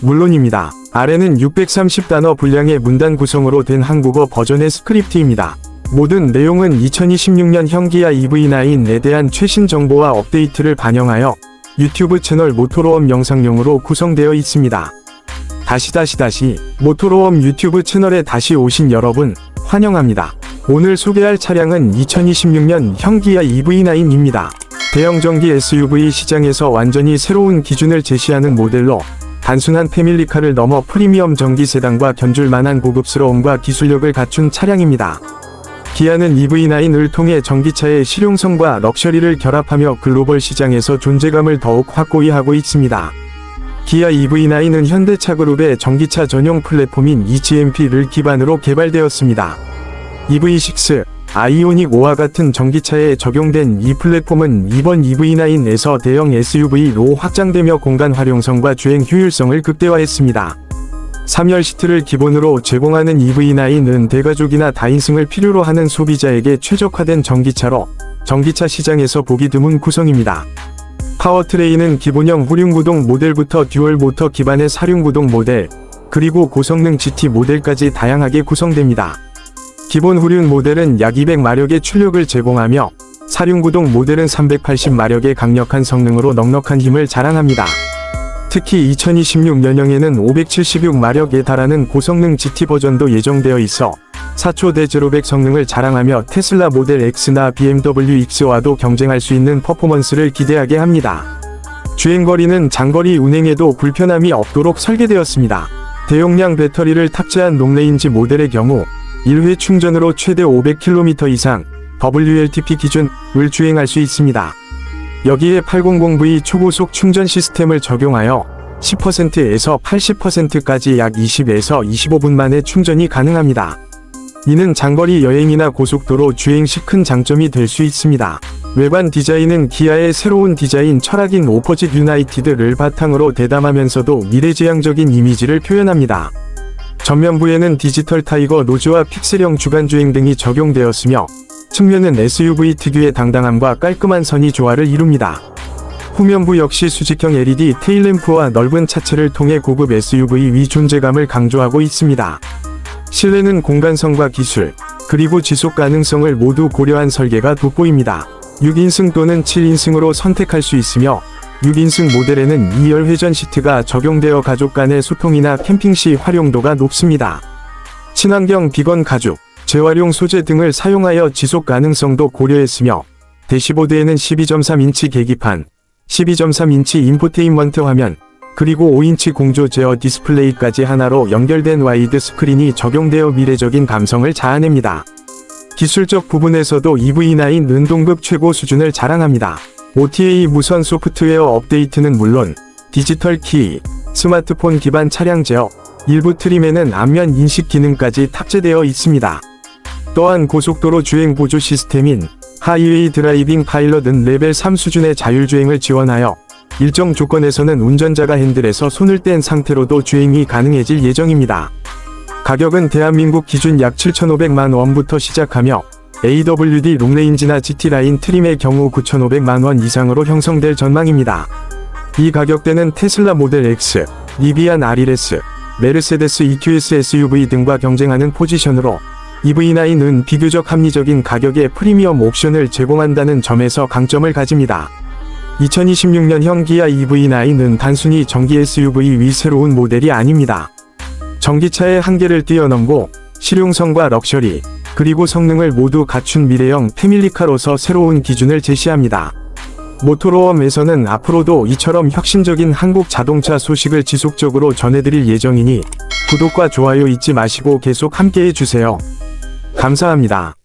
물론입니다. 아래는 630단어 분량의 문단 구성으로 된 한국어 버전의 스크립트입니다. 모든 내용은 2026년 현기아 EV9에 대한 최신 정보와 업데이트를 반영하여 유튜브 채널 모토로엄 영상용으로 구성되어 있습니다. 다시 다시 다시 모토로엄 유튜브 채널에 다시 오신 여러분 환영합니다. 오늘 소개할 차량은 2026년 현기아 EV9입니다. 대형 전기 SUV 시장에서 완전히 새로운 기준을 제시하는 모델로 단순한 패밀리카를 넘어 프리미엄 전기 세단과 견줄 만한 고급스러움과 기술력을 갖춘 차량입니다. 기아는 EV9을 통해 전기차의 실용성과 럭셔리를 결합하며 글로벌 시장에서 존재감을 더욱 확고히 하고 있습니다. 기아 EV9은 현대차 그룹의 전기차 전용 플랫폼인 eGMP를 기반으로 개발되었습니다. EV6, 아이오닉 5와 같은 전기차에 적용된 이 플랫폼은 이번 EV9에서 대형 SUV로 확장되며 공간 활용성과 주행 효율성을 극대화했습니다. 3열 시트를 기본으로 제공하는 EV9은 대가족이나 다인승을 필요로 하는 소비자에게 최적화된 전기차로 전기차 시장에서 보기 드문 구성입니다. 파워트레인은 기본형 후륜구동 모델부터 듀얼 모터 기반의 사륜구동 모델, 그리고 고성능 GT 모델까지 다양하게 구성됩니다. 기본 후륜 모델은 약 200마력의 출력을 제공하며 사륜구동 모델은 380마력의 강력한 성능으로 넉넉한 힘을 자랑합니다. 특히 2026년형에는 576마력에 달하는 고성능 GT 버전도 예정되어 있어 4초 대 제로백 성능을 자랑하며 테슬라 모델 X나 BMW X와도 경쟁할 수 있는 퍼포먼스를 기대하게 합니다. 주행거리는 장거리 운행에도 불편함이 없도록 설계되었습니다. 대용량 배터리를 탑재한 롱레인지 모델의 경우 1회 충전으로 최대 500km 이상 WLTP 기준을 주행할 수 있습니다. 여기에 800V 초고속 충전 시스템을 적용하여 10%에서 80%까지 약 20에서 25분 만에 충전이 가능합니다. 이는 장거리 여행이나 고속도로 주행 시 큰 장점이 될 수 있습니다. 외관 디자인은 기아의 새로운 디자인 철학인 오퍼짓 유나이티드를 바탕으로 대담하면서도 미래지향적인 이미지를 표현합니다. 전면부에는 디지털 타이거 노즈와 픽셀형 주간주행 등이 적용되었으며 측면은 SUV 특유의 당당함과 깔끔한 선이 조화를 이룹니다. 후면부 역시 수직형 LED 테일램프와 넓은 차체를 통해 고급 SUV 위 존재감을 강조하고 있습니다. 실내는 공간성과 기술, 그리고 지속 가능성을 모두 고려한 설계가 돋보입니다. 6인승 또는 7인승으로 선택할 수 있으며 6인승 모델에는 2열 회전 시트가 적용되어 가족 간의 소통이나 캠핑 시 활용도가 높습니다. 친환경 비건 가죽, 재활용 소재 등을 사용하여 지속 가능성도 고려했으며 대시보드에는 12.3인치 계기판, 12.3인치 인포테인먼트 화면, 그리고 5인치 공조 제어 디스플레이까지 하나로 연결된 와이드 스크린이 적용되어 미래적인 감성을 자아냅니다. 기술적 부분에서도 EV9 은동급 최고 수준을 자랑합니다. OTA 무선 소프트웨어 업데이트는 물론 디지털 키, 스마트폰 기반 차량 제어, 일부 트림에는 안면 인식 기능까지 탑재되어 있습니다. 또한 고속도로 주행 보조 시스템인 하이웨이 드라이빙 파일럿은 레벨 3 수준의 자율주행을 지원하여 일정 조건에서는 운전자가 핸들에서 손을 뗀 상태로도 주행이 가능해질 예정입니다. 가격은 대한민국 기준 약 7,500만 원부터 시작하며 AWD 롱레인지나 GT라인 트림의 경우 9,500만 원 이상으로 형성될 전망입니다. 이 가격대는 테슬라 모델 X, 리비안 RLS, 메르세데스 EQS SUV 등과 경쟁하는 포지션으로 EV9은 비교적 합리적인 가격의 프리미엄 옵션을 제공한다는 점에서 강점을 가집니다. 2026년형 기아 EV9은 단순히 전기 SUV 위 새로운 모델이 아닙니다. 전기차의 한계를 뛰어넘고 실용성과 럭셔리, 그리고 성능을 모두 갖춘 미래형 패밀리카로서 새로운 기준을 제시합니다. 모토로엄에서는 앞으로도 이처럼 혁신적인 한국 자동차 소식을 지속적으로 전해드릴 예정이니 구독과 좋아요 잊지 마시고 계속 함께해 주세요. 감사합니다.